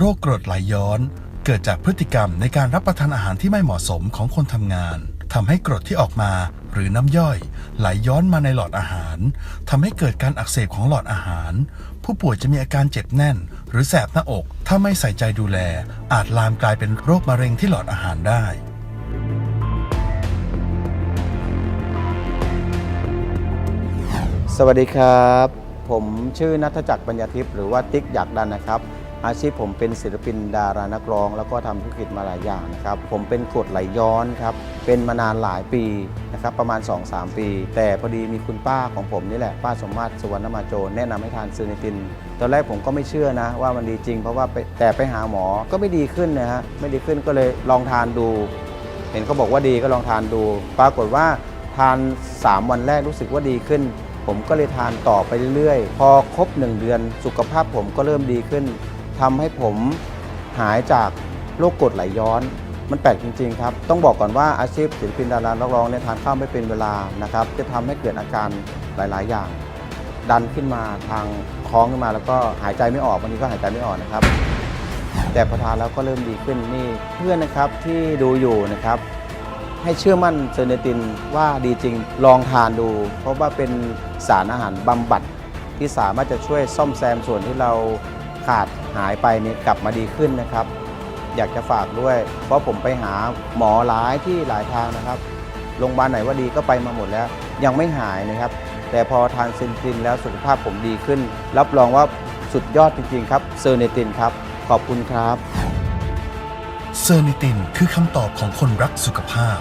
โรคกรดไหลย้อน เกิดจากพฤติกรรมในการรับประทานอาหารที่ไม่เหมาะสมของคนทำงานทำให้กรดที่ออกมาหรือน้ำย่อย ไหลย้อนมาในหลอดอาหารทำให้เกิดการอักเสบของหลอดอาหาร ผู้ป่วยจะมีอาการเจ็บแน่น หรือแสบหน้าอก ถ้าไม่ใส่ใจดูแล อาจลามกลายเป็นโรคมะเร็งที่หลอดอาหารได้สวัสดีครับ ผมชื่อนัทจักรปัญญาทิพย์หรือว่าติ๊กอยากดันนะครับ อาชีพผมเป็นศิลปินดารานักร้อง แล้วก็ทำธุรกิจมาหลายอย่างนะครับ ผมเป็นกรดไหลย้อนครับ เป็นมานานหลายปีนะครับประมาณ 2-3 ปี แต่พอดีมีคุณป้าของผมนี่แหละ ป้าสมมาตรสุวรรณมาโจรแนะนำให้ทานซูนิติน ตอนแรกผมก็ไม่เชื่อนะ ว่ามันดีจริง เพราะว่าไปแต่ไปหาหมอก็ไม่ดีขึ้นนะฮะไม่ดีขึ้นก็เลยลองทานดู เห็นเขาบอกว่าดีก็ลองทานดู ปรากฏว่าทาน 3 วันแรกรู้สึกว่าดีขึ้นผมก็เลยทานต่อไปเรื่อยๆ พอครบ 1 เดือนสุขภาพผมก็เริ่มดีขึ้น ทำให้ผมหายจากโรคกรดไหลย้อน มันแปลกจริง ๆ ครับ ต้องบอกก่อนว่าอาชีพศิลปินดารานักร้องเนี่ยทานข้าวไม่เป็นเวลานะครับ จะทำให้เกิดอาการหลาย ๆ อย่าง ดันขึ้นมาทางท้องขึ้นมาแล้วก็หายใจไม่ออกบางทีก็หายใจไม่ออกนะครับ แต่พอทานแล้วก็เริ่มดีขึ้นนี่เพื่อนนะครับที่ดูอยู่นะครับให้เชื่อมั่นเซอร์เนตินว่าดีจริงลองทานดู เพราะว่าเป็นสารอาหารบำบัดที่สามารถจะช่วยซ่อมแซมส่วนที่เรา ขาดหายไปนี่กลับมาดีขึ้นนะครับ อยากจะฝากด้วย เพราะผมไปหาหมอหลายที่หลายทางนะครับโรงพยาบาลไหนว่าดีก็ไปมาหมดแล้ว ยังไม่หายนะครับ แต่พอทานซินตินแล้วสุขภาพผมดีขึ้น รับรองว่าสุดยอดจริงๆครับเซอร์เนตินครับ ขอบคุณครับ เซอร์เนตินคือคำตอบของคนรักสุขภาพ